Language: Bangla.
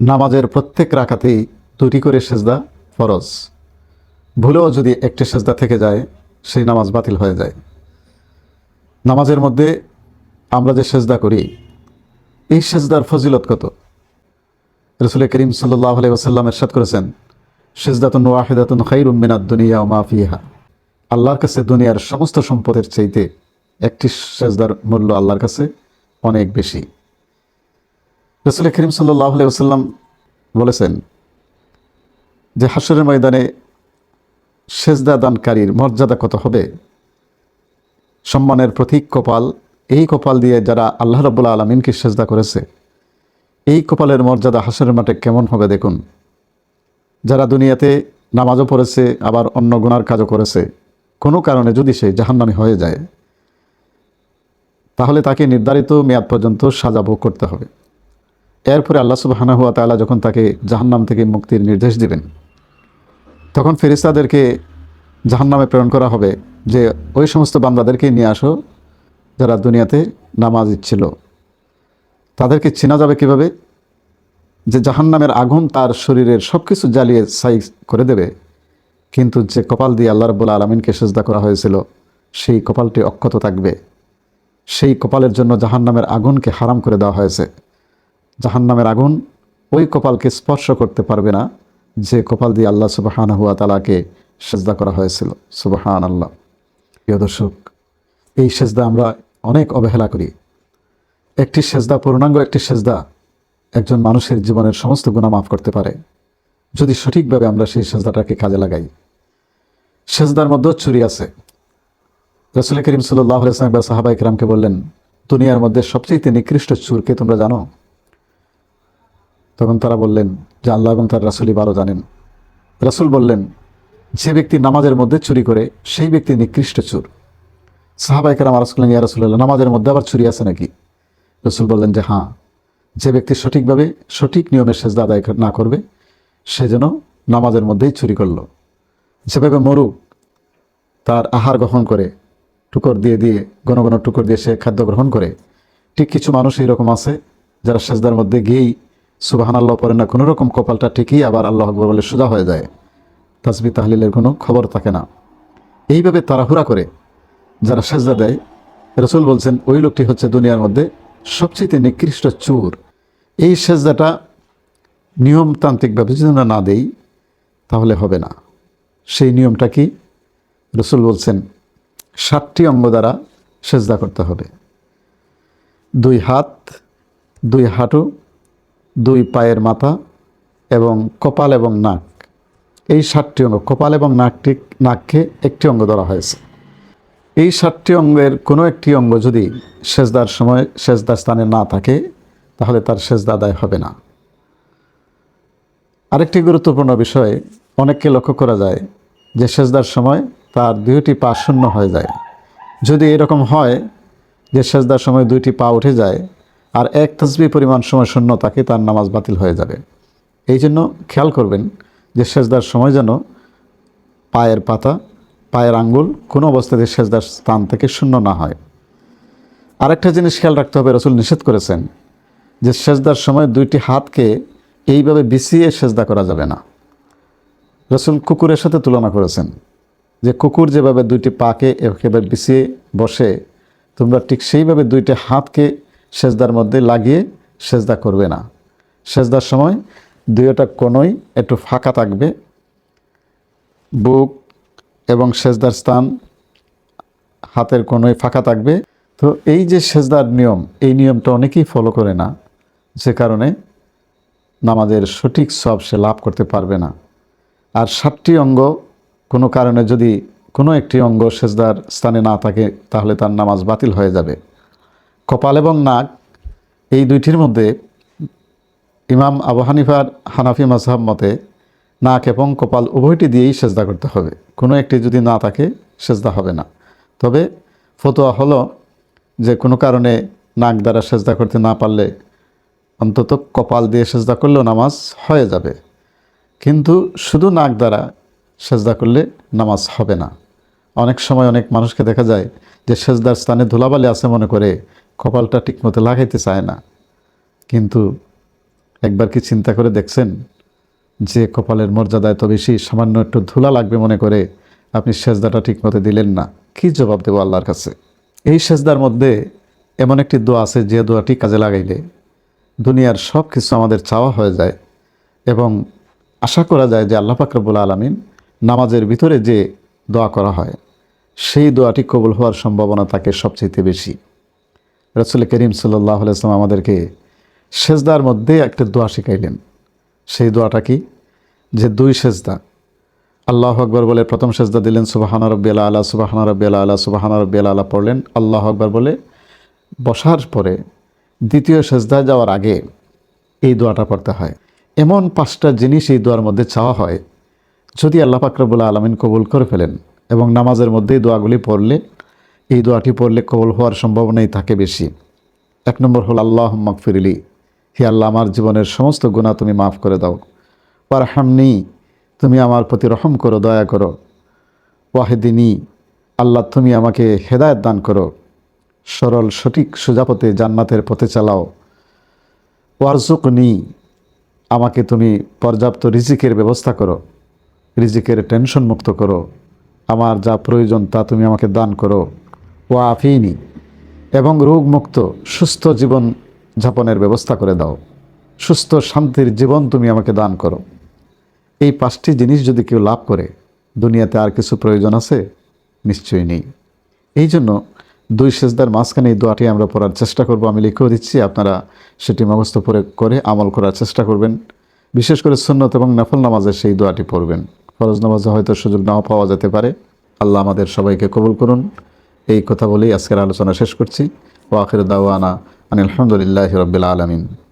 নামাজের প্রত্যেক রাখাতেই দুটি করে সেজদা ফরজ। ভুলেও যদি একটি সেজদা থেকে যায়, সেই নামাজ বাতিল হয়ে যায়। নামাজের মধ্যে আমরা যে সেজদা করি, এই সেজদার ফজিলত কত? রসুল করিম সাল্লাহ আলাই ওসাল্লাম এরশাদ করেছেন, সেজদাতুন ওয়াহিদাতুন খাইরুম মিনাদ দুনিয়া ও মাফিহা আল্লাহর কাছে দুনিয়ার সমস্ত সম্পদের চাইতে একটি সেজদার মূল্য আল্লাহর কাছে অনেক বেশি। রসুল করিম সাল্লাহ আলাই ওসাল্লাম বলেছেন যে হাসরের ময়দানে সেজদা দানকারীর মর্যাদা কত হবে? সম্মানের প্রতীক কপাল, এই কপাল দিয়ে যারা আল্লাহ রব্বুল্লা আলমিনকে সেজদা করেছে, এই কপালের মর্যাদা হাসরের মাঠে কেমন হবে দেখুন। যারা দুনিয়াতে নামাজও পড়েছে, আবার অন্য গুনার কাজও করেছে, কোনো কারণে যদি সে জাহান্নামী হয়ে যায়, তাহলে তাকে নির্ধারিত মেয়াদ পর্যন্ত সাজা ভোগ করতে হবে। এরপরে আল্লাহ সুবাহানা হুয়া তালা যখন তাকে জাহান্নাম থেকে মুক্তির নির্দেশ দিবেন, তখন ফেরিস্তাদেরকে জাহান্নামে প্রেরণ করা হবে যে, ওই সমস্ত বান্দাদেরকে নিয়ে আসো যারা দুনিয়াতে নামাজ ছিল তাদেরকে চেনা যাবে কীভাবে? যে জাহান্নামের আগুন তার শরীরের সব কিছু জ্বালিয়ে সাই করে দেবে। কিন্তু যে কপাল দিয়ে আল্লাহ রব্বুল আলমিনকে সেজদা করা হয়েছিল, সেই কপালটি অক্ষত থাকবে। সেই কপালের জন্য জাহান্নামের আগুনকে হারাম করে দেওয়া হয়েছে। জাহান্নামের আগুন ওই কপালকে স্পর্শ করতে পারবে না, যে কপাল দিয়ে আল্লাহ সুবাহান হুয়া তালাকে সেজদা করা হয়েছিল। সুবাহান আল্লাহ প্রিয় দর্শক, এই সেজদা আমরা অনেক অবহেলা করি। একটি সেজদা পূর্ণাঙ্গ একটি সেজদা একজন মানুষের জীবনের সমস্ত গুণা মাফ করতে পারে। যদি সঠিকভাবে আমরা সেই সেজদাটাকে কাজে লাগাই, সেজদার মধ্যেও চুরি আছে। রসুল করিম সাল্লাহ একবার সাহাবা ইকরামকে বললেন, দুনিয়ার মধ্যে সবচেয়ে নিকৃষ্ট চুরকে তোমরা জানো? তখন তারা বললেন যে আল্লাহ এবং তার রাসুলই ভালো জানেন। রাসুল বললেন, যে ব্যক্তি নামাজের মধ্যে চুরি করে, সেই ব্যক্তি নিকৃষ্ট চুর। সাহাবাই কেরাম আরস করলেন ইয়া রসুল্লাহ নামাজের মধ্যে আবার চুরি আছে নাকি? রসুল বললেন যে হ্যাঁ যে ব্যক্তি সঠিকভাবে সঠিক নিয়মের সেজদা আদায় না করবে, সে যেন নামাজের মধ্যেই চুরি করল। যেভাবে মরুক, তার আহার গ্রহণ করে, টুকর দিয়ে দিয়ে, ঘন ঘন টুকর দিয়ে সে খাদ্য গ্রহণ করে, ঠিক কিছু মানুষ এইরকম আছে যারা সেজদার মধ্যে গিয়েই সুবাহান আল্লাহ পরে না কোনো রকম কপালটা ঠিকই আবার আল্লাহ আকবর বলে সোজা হয়ে যায়। তাসবি তাহলিলের কোনো খবর থাকে না। এইভাবে তাড়াহুড়া করে যারা সেজদা দেয়, রসুল বলছেন, ওই লোকটি হচ্ছে দুনিয়ার মধ্যে সবচেয়ে নিকৃষ্ট চুর। এই সেজদাটা নিয়মতান্ত্রিকভাবে যদি আমরা না দেই, তাহলে হবে না। সেই নিয়মটা কি? রসুল বলছেন ষাটটি অঙ্গ দ্বারা সেজদা করতে হবে। দুই হাত, দুই হাঁটু দুই পায়ের মাথা এবং কপাল এবং নাক। এই সাতটি অঙ্গ, কপাল এবং নাকটি, নাককে একটি অঙ্গ ধরা হয়েছে। এই সাতটি অঙ্গের কোনো একটি অঙ্গ যদি সেজদার সময় সেজদার স্থানে না থাকে, তাহলে তার সেজদা আদায় হবে না। আরেকটি গুরুত্বপূর্ণ বিষয়, অনেককে লক্ষ্য করা যায় যে সেজদার সময় তার দুইটি পা শূন্য হয়ে যায়। যদি এরকম হয় যে সেজদার সময় দুইটি পা উঠে যায় আর এক তসবি পরিমাণ সময় শূন্য তাকে তার নামাজ বাতিল হয়ে যাবে। এই জন্য খেয়াল করবেন যে সেজদার সময় যেন পায়ের পাতা, পায়ের আঙ্গুল কোনো অবস্থাতে সেজদার স্থান থেকে শূন্য না হয়। আরেকটা জিনিস খেয়াল রাখতে হবে, রসুল নিষেধ করেছেন যে সেজদার সময় দুইটি হাতকে এইভাবে বিছিয়ে সেজদা করা যাবে না। রসুল কুকুরের সাথে তুলনা করেছেন যে কুকুর যেভাবে দুইটি পাকে একেবারে বিছিয়ে বসে, তোমরা ঠিক সেইভাবে দুইটি হাতকে সেজদার মধ্যে লাগিয়ে সেজদা করবে না। সেজদার সময় দুইটা কোনোই একটু ফাঁকা থাকবে। বুক এবং সেজদার স্থান হাতের কোনোই ফাঁকা থাকবে। তো এই যে সেজদার নিয়ম, এই নিয়মটা অনেকেই ফলো করে না। যে কারণে নামাজের সঠিক সব সে লাভ করতে পারবে না। আর সাতটি অঙ্গ, কোনো কারণে যদি কোনো একটি অঙ্গ সেজদার স্থানে না থাকে, তাহলে তার নামাজ বাতিল হয়ে যাবে। কপাল এবং নাক এই দুইটির মধ্যে ইমাম আবু হানিফার হানাফি মাসাব মতে নাক এবং কপাল উভয়টি দিয়েই সেজদা করতে হবে। কোনো একটি যদি না থাকে, সেজদা হবে না। তবে ফতোয়া হলো যে কোনো কারণে নাক দ্বারা সেজদা করতে না পারলে অন্তত কপাল দিয়ে সেজদা করলেও নামাজ হয়ে যাবে। কিন্তু শুধু নাক দ্বারা সেজদা করলে নামাজ হবে না। অনেক সময় অনেক মানুষকে দেখা যায় যে সেজদার স্থানে ধুলাবালি আছে মনে করে কপালটা ঠিকমতো লাগাইতে চায় না। কিন্তু একবার কি চিন্তা করে দেখছেন যে কপালের মর্যাদা এত বেশি সামান্য একটু ধুলা লাগবে মনে করে আপনি সেজদাটা ঠিকমতো দিলেন না। কি জবাব দেবো আল্লাহর কাছে? এই সেজদার মধ্যে এমন একটি দোয়া আছে যে দোয়াটি কাজে লাগাইলে দুনিয়ার সব কিছু আমাদের চাওয়া হয়ে যায় এবং আশা করা যায় যে আল্লাহ ফাকরবুল আলমিন নামাজের ভিতরে যে দোয়া করা হয়, সেই দোয়াটি কবুল হওয়ার সম্ভাবনা থাকে সবচেয়ে বেশি। রসুল করিম সাল্লাহ আলাইসলাম আমাদেরকে সেজদার মধ্যে একটা দোয়া শিখাইলেন। সেই দোয়াটা কি? যে দুই সেজদা। আল্লাহ আকবর বলে প্রথম সেজদা দিলেন, সুবাহানা রব্বিল আলা, সুবাহানা রব্বিল আলা, সুবাহানা রব্বিল আলা পড়লেন। আল্লাহ আকবর বলে বসার পরে দ্বিতীয় সেজদা যাওয়ার আগে এই দোয়াটা পড়তে হয়। এমন পাঁচটা জিনিস এই দোয়ার মধ্যে চাওয়া হয়, যদি আল্লাহ পাকরবুল্লা আলমিন কবুল করে ফেলেন এবং নামাজের মধ্যেই দোয়াগুলি পড়লে এই দোয়াটি পড়লে কবুল হওয়ার সম্ভাবনাই থাকে বেশি। এক নম্বর হল আল্লাহ মাকফিরিলি হে আল্লাহ, আমার জীবনের সমস্ত গুণা তুমি মাফ করে দাও। পার হামনি তুমি আমার প্রতি রহম করো, দয়া করো। ওয়াহেদিনী। আল্লাহ, তুমি আমাকে হেদায়ত দান করো। সরল, সঠিক সোজাপথে জান্নাতের পথে চালাও। ওয়ারজুক নি আমাকে তুমি পর্যাপ্ত রিজিকের ব্যবস্থা করো। রিজিকের টেনশন মুক্ত করো। আমার যা প্রয়োজন তা তুমি আমাকে দান করো। ও আফিনি এবং রোগমুক্ত, সুস্থ জীবন যাপনের ব্যবস্থা করে দাও। সুস্থ, শান্তির জীবন তুমি আমাকে দান করো। এই পাঁচটি জিনিস যদি কেউ লাভ করে, দুনিয়াতে আর কিছু প্রয়োজন আছে? নিশ্চয়ই নেই। এই জন্য দুই সেজদার মাঝখানে এই দোয়াটি আমরা পড়ার চেষ্টা করব। আমি লিখেও দিচ্ছি, আপনারা সেটি মুখস্থ করে করে আমল করার চেষ্টা করবেন। বিশেষ করে সুন্নত এবং নফল নামাজে সেই দোয়াটি পড়বেন। ফরজ নামাজে হয়তো সুযোগ নাও পাওয়া যেতে পারে। আল্লাহ আমাদের সবাইকে কবুল করুন। এই কথা বলেই আজকের আলোচনা শেষ করছি। ওয়াখির দাওয়ানা আনিল আলহামদুলিল্লাহ রবিল আলমিন।